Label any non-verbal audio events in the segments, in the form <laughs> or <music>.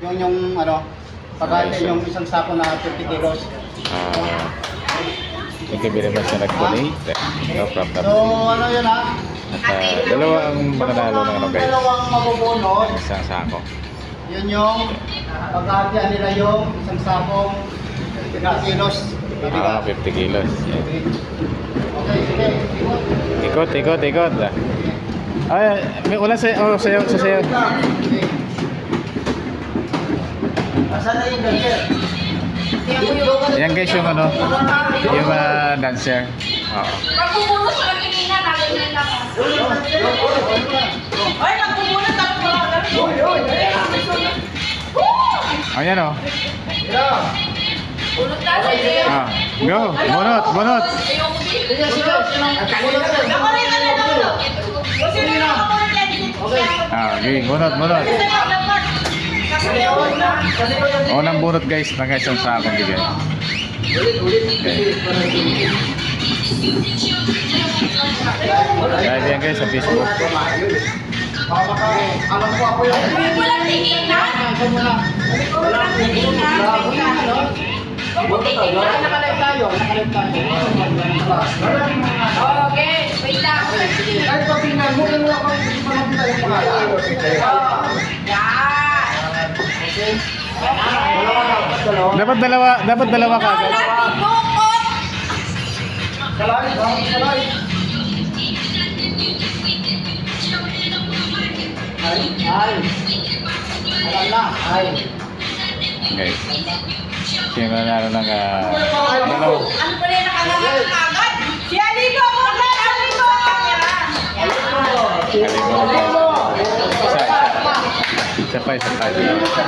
Yung yung ano, pagkali yung isang sako na 50 kilos. Ah, thank you very much sa nag-donate. No problem. So ano yun ha? At ah, dalawa ang mananalo ng ano guys. dalawang mabubunot, Isang sako. yun yung pagkatian nila yung isang sakong 50 kilos. Ah, Bibigat. 50 kilos. Okay, sige. Ikot, ikot, ikot. Ay, may wala sa oh, sayo, sa sayo. Asan na yung dancer? Yan guys yung ano, yung ah, dancer. Oo. Pagpupuno sa kanina, lang ako. Ay, nagpupuno tapos wala ka Ayan oh. Punot na sa iyo. Ah, go. Bunot, bunot. Ako rin na lang. Kasi na lang ako rin. Ah, okay, bunot, bunot. Unang bunot guys, ng isang sakong bigay. Live yan guys sa Facebook. Ka, alam ko ako yung... Walang tinginan. Ikaw muna. Walang tinginan. Nakalive tayo, nakalive tayo. Okay, wait lang. Kahit pag tingnan mo, ano ako, tayo pangalan. Dalawa na. Dapat dalawa, dapat dalawa ka. Salay, ha? salay. Ay, ay. Alam na, ay. Okay. Sino nanalo ng uh, dalawa? Ano pa rin nakalagay agad? Si Aligo ako na! Aligo ang camera! Kaligo. Isa, isa. Isa pa, isa pa. isa.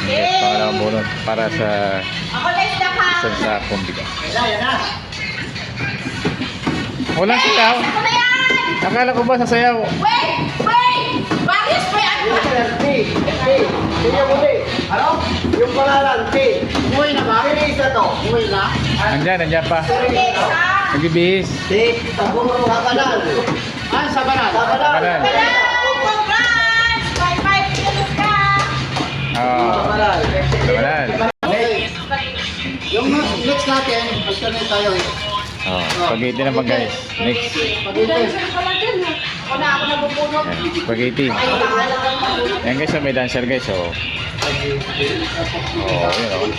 Okay, pangalawang bunot para sa isang sakong. Ako na yan! Akala ko ba sasayaw? Wait! Wait! Bakit pa yan? Tingnan mo, T. Ano? Yung pangalan, T. Umuwi na ba? Pinisa to. Umuwi na? Nandyan, nandyan pa. Okay, isa. Nagbibihis. T. Sabanal. Ah, sabanal. Sabanal. Sabanal. Congrats! Bye bye! Kilos ka! Oo. Sabanal. Okay. Yung next natin, alternate tayo eh. Oh, spaghetti naman guys. Next. Na. Yan, spaghetti. Yan guys, oh, may dancer guys. Oh, oh yun oh.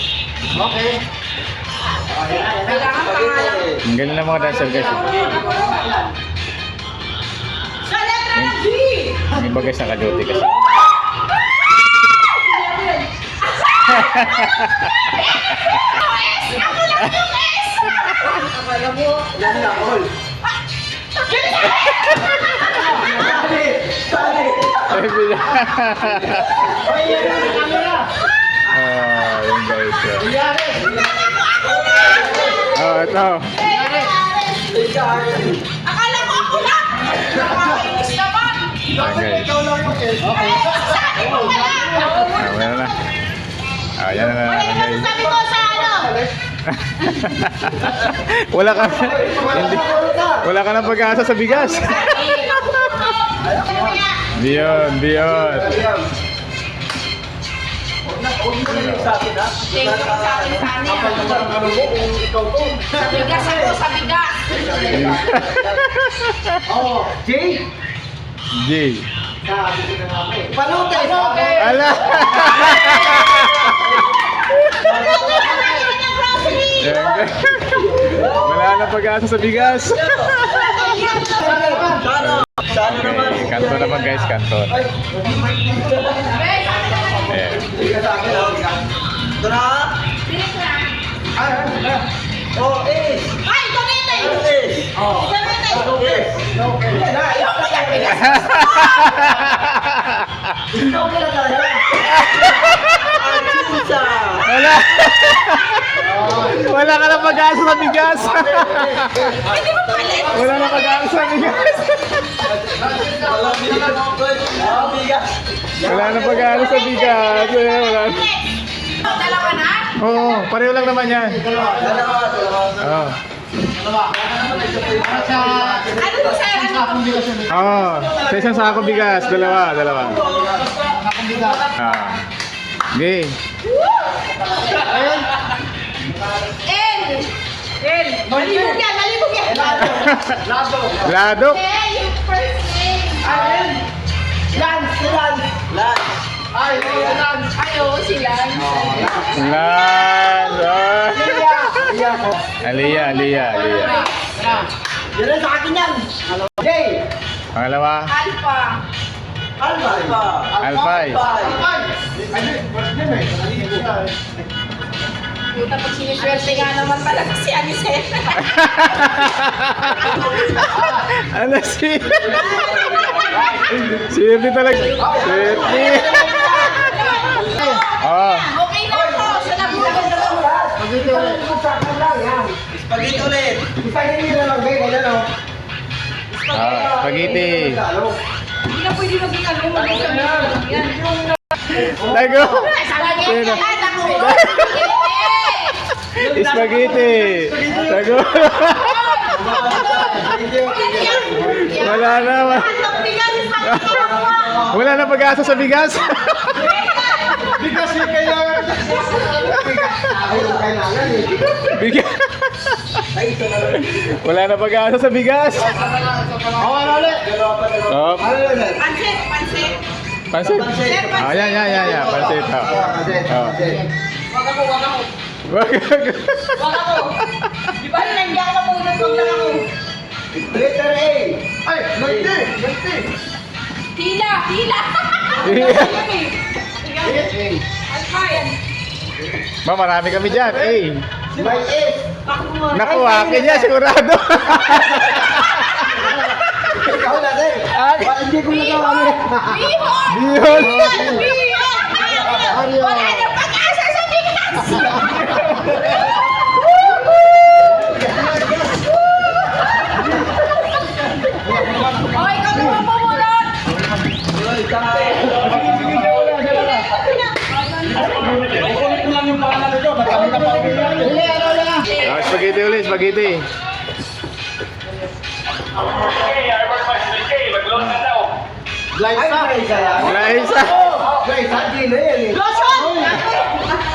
Okay. Ang galing ng mga dancer guys. Oh. Yung iba guys naka-duty kasi. Yung! Akala mo, yan na, all. Sabi niya. Ay, yan na, camera. Oh, yun guys. Yari. Oh ito. Akala mo ako lang! Nakakainis naman! Yan guys. Ikaw lang yung kiss. Okay. Sabi mo wala! Ah, wala na. Ah, yan na na Wala yung guys. masasabi ko sa ano? <laughs> wala ka hindi wala ka ng pag-asa sa bigas. Di yun, sa akin, ha? Thank you sa akin sana. Kapag naman ano mo, kung ikaw to. Sa bigas ako, sa bigas. <laughs> Oh, Jay. G. Sabi ko na nga eh. Palute. Palute. Ala. Wala na pag-asa sa bigas. Naman. Kanto naman guys, kanto. Ayan. Ka? Ito na. Ay, ay, ay. Oh, is. Ay, ganito eh! Oh. Ganito eh! Okay. Okay. Ayoko yan, bigas. Ikaw na talaga. Artista. Wala. <laughs> Wala ka na pag-asa sa bigas. Hindi mo palit. Wala na pag-asa sa bigas. Wala na pag-asa sa bigas. Wala na. Dalawa na? Oo, pareho lang naman yan. Dalawa, dalawa. Oo. Ano to sir? Ano? Oo. Sa isang bigas. Dalawa, dalawa. Ah. Okay. L. L. Malibog yan, malibog yan. Ladok. Eh, yung first name. Lance, Lance. Lance. Ay, Lance. Ay, oo, sila. Laz. Oh. Iya, iya ko. Aliyah, Aliyah, Aliyah. Yan sa akin yan. J. Pangalawa. Alpha. Alpha. Alpay. Puta, pag siniswerte nga naman <laughs> <laughs> talaga si Anisel. Ano si... Swerte talaga. Swerte. Oo. Okay na ako. Sa nabuhay na ako. Spaghetti ulit. Spaghetti na lang, babe. Ayan, oh. Ah, spaghetti. Hindi na pwede maging ano. Maging Yan. Tago. Spaghetti. Sino? Spaghetti. Tago. Wala na. Wala na pag-asa sa bigas. Bigas yung kailangan. Bigas. Ako yung kailangan eh. bigas. Wala na pag-asa sa bigas. Ako, ano ulit? Oh, Ano ulit? Pansit, pansit. pansit. Ah, yan, yan, yan, yan. Pansit. Oh. Kasi, Oh. kasi. Wag ako, wag ako. Wag ako. Di ba nandiyan ka muna wag lang ako. Letter A. Ay, magti. Magti. Hila, hila. A. Ma, marami kami dyan. Eh. May S. Naku, akin yan, sigurado. Ikaw na din. Ah. Hindi ko nagawa mo. Bihon! Bihon. Bihon! Spaghetti ulit, spaghetti. Liza. Ay, Liza yan. Liza. Liza, di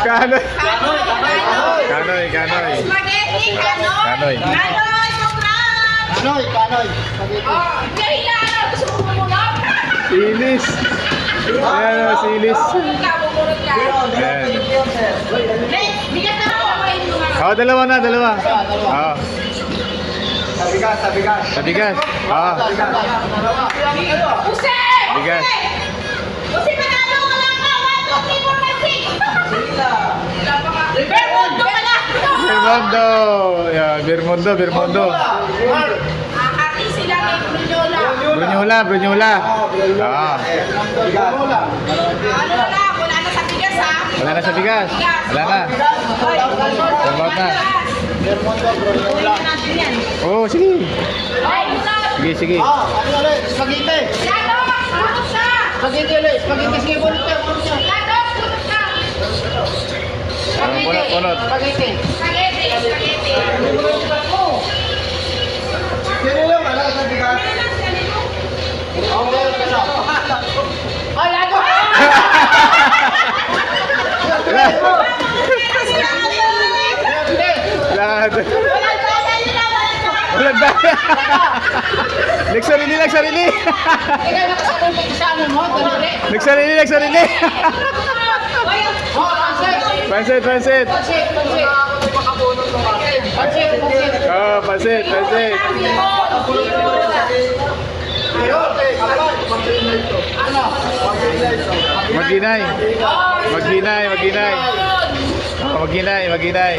Kanoy. Kanoy! Kanoy! Kanoy, kanoy. Spaghetti! Kanoy! Kanoy. Kanoy! Sobrang! Kanoy, kanoy. Spaghetti. Oh, Kaya na! Gusto mo pumunod? Silis. Ayan, oh, silis. Ka, pumunod ka. Ayan. Bigat na ako. Oh, dalawa na, dalawa. Oh, Sa bigas, sa bigas. sa bigas. Oh, Sa bigas. Use! Bigas. Use, panalo na! Bermundo. Yeah, Bermundo, Bermundo. Akaki sila kay Brunyola. Brunyola, Brunyola. Ah. Ano na wala na sa bigas ha? wala na sa bigas. Wala na. Na natin yan. Oh, sige. Sige, sige. Ah, ano ulit? Spaghetti. Lado! Ano siya? Spaghetti ulit. Spaghetti. Sige. Lado! Sunod ka! Punot, punot. Spaghetti. Spaghetti! Sino lang, wala sa bigas. Ako meron ka sa. Oh, lado! Lahat. Walang na, daya. Nagsarili, nagsarili. Ikaw nakasakumpit sa ano mo, ganun Nagsarili, nagsarili. Oh, pansit! Pansit, pansit. Pansit! Pansit! Oh, pansit, pansit. Maginay. Maginay, maginay. Oh, maginay, maginay.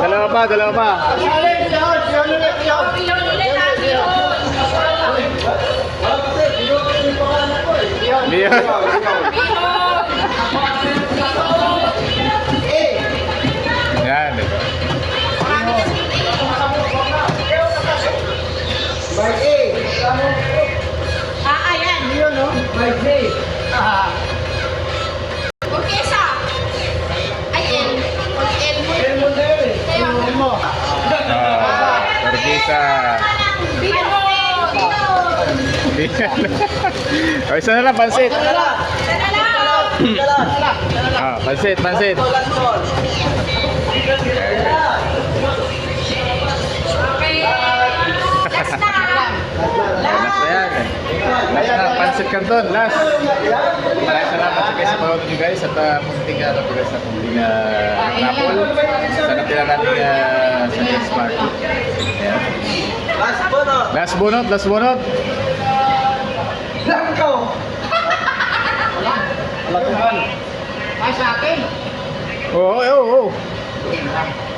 Dalawa pa, dalawa pa. Leon. 5K. <laughs> Okay, sa. Ay, L. Mag L mo. L mo dahil isa na lang, pansit. Ah, pansit, pansit. Okay. Last na. <laughs> Last na yan. Last na, pansit canton, last. Maraming salamat sa guys sa nyo guys at uh, munting ano guys sa munting uh, rapol. Sa natira natin uh, sa next party. Ayan. Last bunot. Last bunot, last bunot. Langko. Ay, sa akin. Oo, oo, oo.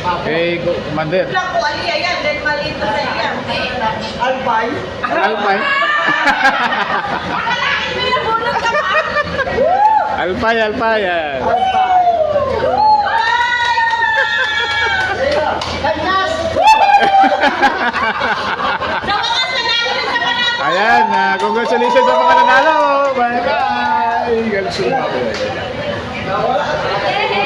Okay, go, Commander. Lang ko, aliya yan. Dahil maliit na sa yan. Albay. Alpay. Akalain mo yung bunot ka pa. Alpay, alpay. ah. Albay. Kanyas! Sa mga sanalo sa panalo. Ayan, uh, congratulations sa mga nanalo. Bye-bye. Galing sila. Nawala.